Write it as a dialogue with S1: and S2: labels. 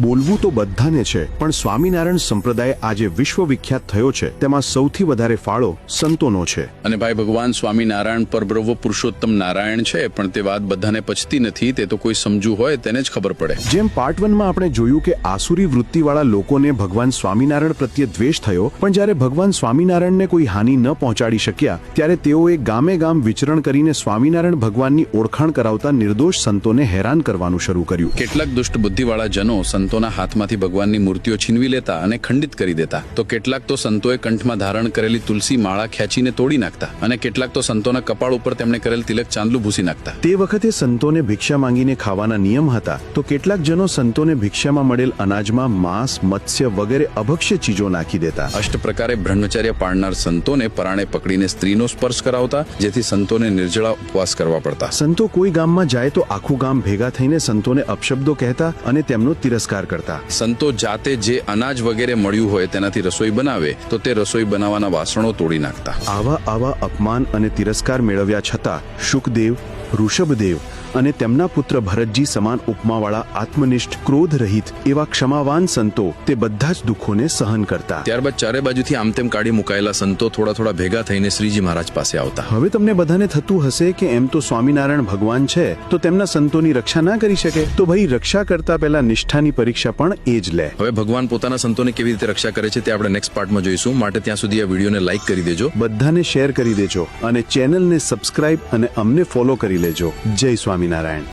S1: બોલવું તો બધાને છે પણ સ્વામિનારાયણ સંપ્રદાય આજે વિશ્વવિખ્યાત થયો છે. તેમાં સૌથી વધારે ફાળો સંતોનો છે.
S2: અને ભાઈ ભગવાન સ્વામિનારાયણ પરબ્રહ્મ પુરુષોત્તમ નારાયણ છે પણ તે વાત બધાને પચતી નથી તે તો કોઈ સમજુ હોય તેને જ ખબર પડે.
S1: જેમ પાર્ટ વનમાં આપણે જોયું કે આસુરી વૃત્તિવાળા લોકોને ભગવાન સ્વામિનારાયણ પ્રત્યે દ્વેષ થયો પણ જ્યારે ભગવાન સ્વામિનારાયણને કોઈ હાનિ ન પહોંચાડી શક્યા ત્યારે તેઓએ ગામે ગામ વિચરણ કરીને સ્વામિનારાયણ ભગવાનની ઓળખાણ કરાવતા નિર્દોષ સંતોને હેરાન કરવાનું શરૂ કર્યું.
S2: કેટલાક દુષ્ટ બુદ્ધિવાળા જનો સંતોના હાથમાંથી ભગવાનની મૂર્તિઓ છીનવી લેતા અને ખંડિત કરી દેતા. તો કેટલાક તો સંતોએ કંઠમાં ધારણ કરેલી તુલસી માળા ખેંચીને તોડી નાખતા અને કેટલાક તો સંતોના કપાળ ઉપર તેમણે કરેલ તિલક ચાંદલું ભૂસી નાખતા.
S1: તે વખતે સંતોને ભિક્ષા માંગીને ખાવાના નિયમ હતા. તો કેટલાક જનો સંતોને ભિક્ષામાં મળેલ અનાજમાં માંસ મત્સ્ય વગેરે અભક્ષ્ય ચીજો નાખી દેતા.
S2: અષ્ટ પ્રકારે બ્રહ્મચર્ય પાળનાર સંતોને પરાણે પકડીને સ્ત્રીનો સ્પર્શ કરાવતા જેથી સંતોને નિર્જળા ઉપવાસ કરવા પડતા.
S1: સંતો કોઈ ગામમાં જાય તો આખું ગામ ભેગા થઈને સંતોને અપશબ્દો કહેતા અને તેમનો તિરસ્કાર કરતા.
S2: સંતો જાતે જે અનાજ વગેરે મળ્યું હોય તેનાથી રસોઈ બનાવે તો તે રસોઈ બનાવવાના વાસણો તોડી નાખતા.
S1: આવા આવા અપમાન અને તિરસ્કાર મેળવ્યા છતાં શુકદેવ ઋષભદેવ અને તેમના પુત્ર ભરતજી સમાન ઉપમાવાળા આત્મનિષ્ઠ ક્રોધ રહિત એવા ક્ષમાવાન સંતો તે બધા જ દુઃખોને સહન કરતા.
S2: ત્યારબાદ ચારે બાજુથી આમ તેમ કાઢી મુકાયેલા સંતો થોડા થોડા ભેગા થઈને શ્રીજી મહારાજ પાસે આવતા.
S1: હવે તમને બધાને થતું હશે કે એમ તો સ્વામિનારાયણ ભગવાન છે તો તેમના સંતોની રક્ષા ના કરી શકે? તો ભાઈ રક્ષા કરતા પહેલા નિષ્ઠાની પરીક્ષા પણ એ જ લે.
S2: હવે ભગવાન પોતાના સંતોને કેવી રીતે રક્ષા કરે છે તે આપણે નેક્સ્ટ પાર્ટમાં જોઈશું. માટે ત્યાં સુધી આ વિડીયોને લાઈક કરી દેજો.
S1: બધાને શેર કરી દેજો અને ચેનલને સબસ્ક્રાઇબ અને અમને ફોલો કરી લેજો. જય સ્વામિનારાયણ.